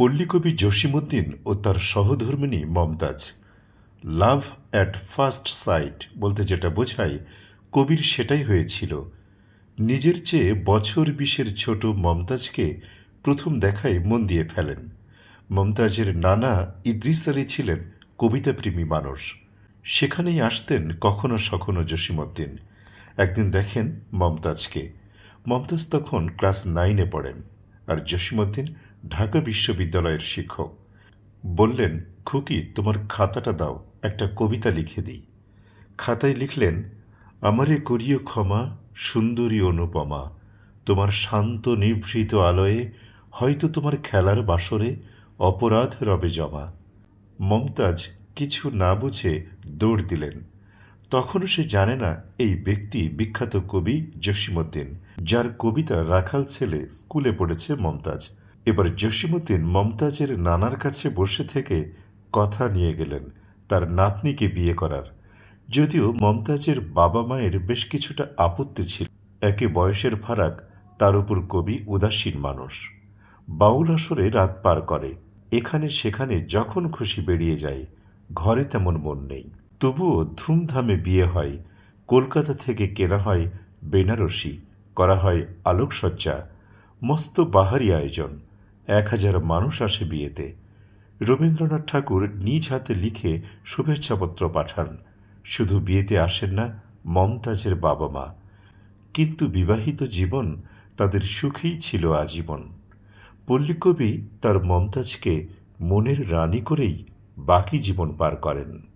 পল্লীকবি জসিমুদ্দিন ও তার সহধর্মিনী Momtaz. Love at first sight বলতে যেটা বোঝায়, কবির সেটাই হয়েছিল। নিজের চেয়ে বছর বিশের ছোট মমতাজকে প্রথম দেখায় মন দিয়ে ফেলেন। মমতাজের নানা ইদ্রিস আলী ছিলেন কবিতাপ্রেমী মানুষ। সেখানেই আসতেন কখনো সখনো জসিমুদ্দিন একদিন দেখেন মমতাজকে। মমতাজ তখন ক্লাস নাইনে পড়েন আর জসিমুদ্দিন ঢাকা বিশ্ববিদ্যালয়ের শিক্ষক। বললেন, খুকি, তোমার খাতাটা দাও, একটা কবিতা লিখে দিই। খাতায় লিখলেন, আমারে করিও ক্ষমা, সুন্দরী অনুপমা, তোমার শান্ত নিভৃত আলোয়ে হয়তো তোমার খেলার বাসরে অপরাধ রবে জমা। মমতাজ কিছু না বুঝে দৌড় দিলেন। তখনও সে জানে না এই ব্যক্তি বিখ্যাত কবি জসিমুদ্দিন যার কবিতা রাখাল ছেলে স্কুলে পড়েছে মমতাজ। এবার জসিমুদ্দিন মমতাজের নানার কাছে বসে থেকে কথা নিয়ে গেলেন, তার নাতনিকে বিয়ে করার। যদিও মমতাজের বাবা মায়ের বেশ কিছুটা আপত্তি ছিল, একে বয়সের ফারাক, তার উপর কবি উদাসীন মানুষ। বাউল আসরে রাত পার করে, এখানে সেখানে যখন খুশি বেরিয়ে যায়, ঘরে তেমন মন নেই। তবুও ধুমধামে বিয়ে হয়, কলকাতা থেকে কেনা হয় বেনারসি, করা হয় আলোকসজ্জা, মস্ত বাহারি আয়োজন। এক হাজার মানুষ আসে বিয়েতে। রবীন্দ্রনাথ ঠাকুর নিজ হাতে লিখে শুভেচ্ছাপত্র পাঠান। শুধু বিয়েতে আসেন না, মমতাজের বাবা মা। কিন্তু বিবাহিত জীবন তাদের সুখেই ছিল আজীবন। পল্লীকবি তার মমতাজকে মনের রানী করেই বাকি জীবন পার করেন।